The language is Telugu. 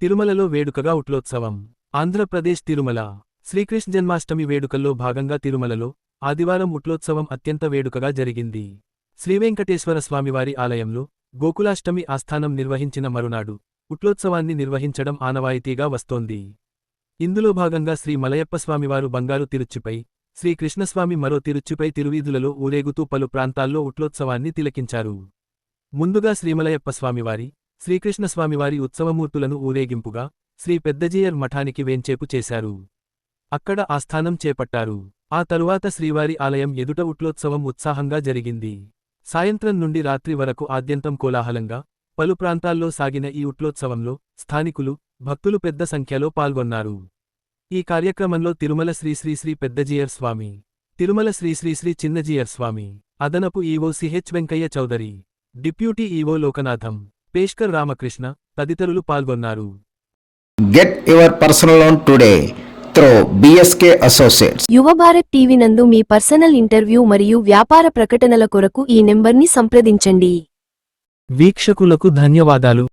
తిరుమలలో వేడుకగా ఉట్లోత్సవం. ఆంధ్రప్రదేశ్ తిరుమల. శ్రీకృష్ణ జన్మాష్టమి వేడుకల్లో భాగంగా తిరుమలలో ఆదివారం ఉట్లోత్సవం అత్యంత వేడుకగా జరిగింది. శ్రీవెంకటేశ్వర స్వామివారి ఆలయంలో గోకులాష్టమి ఆస్థానం నిర్వహించిన మరునాడు ఉట్లోత్సవాన్ని నిర్వహించడం ఆనవాయితీగా వస్తోంది. ఇందులో భాగంగా శ్రీ మలయప్పస్వామివారు బంగారు తిరుచ్చిపై శ్రీకృష్ణస్వామి మరో తిరుచిపై తిరువీధులలో ఊరేగుతూ పలు ప్రాంతాల్లో ఉట్లోత్సవాన్ని తిలకించారు. ముందుగా శ్రీమలయప్పస్వామివారి శ్రీకృష్ణస్వామివారి ఉత్సవమూర్తులను ఊరేగింపుగా శ్రీ పెద్దజీయర్ మఠానికి వేంచేపు చేశారు. అక్కడ ఆస్థానం చేపట్టారు. ఆ తరువాత శ్రీవారి ఆలయం ఎదుట ఉట్లోత్సవం ఉత్సాహంగా జరిగింది. సాయంత్రం నుండి రాత్రి వరకు ఆద్యంతం కోలాహలంగా పలు ప్రాంతాల్లో సాగిన ఈ ఉట్లోత్సవంలో స్థానికులు భక్తులు పెద్ద సంఖ్యలో పాల్గొన్నారు. ఈ కార్యక్రమంలో తిరుమల శ్రీశ్రీశ్రీ పెద్దజీయర్ స్వామి తిరుమల శ్రీశ్రీశ్రీ చిన్నజీయర్ స్వామి అదనపు EO CH Venkaiah Chowdary deputy EO Lokanatham పేష్కర్ Ramakrishna తదితరులు పాల్గొన్నారు. Get your personal loan today through BSK Associates. యువ భారత్ టీవీ నందు మీ పర్సనల్ ఇంటర్వ్యూ మరియు వ్యాపార ప్రకటనల కొరకు ఈ నెంబర్ని సంప్రదించండి. వీక్షకులకు ధన్యవాదాలు.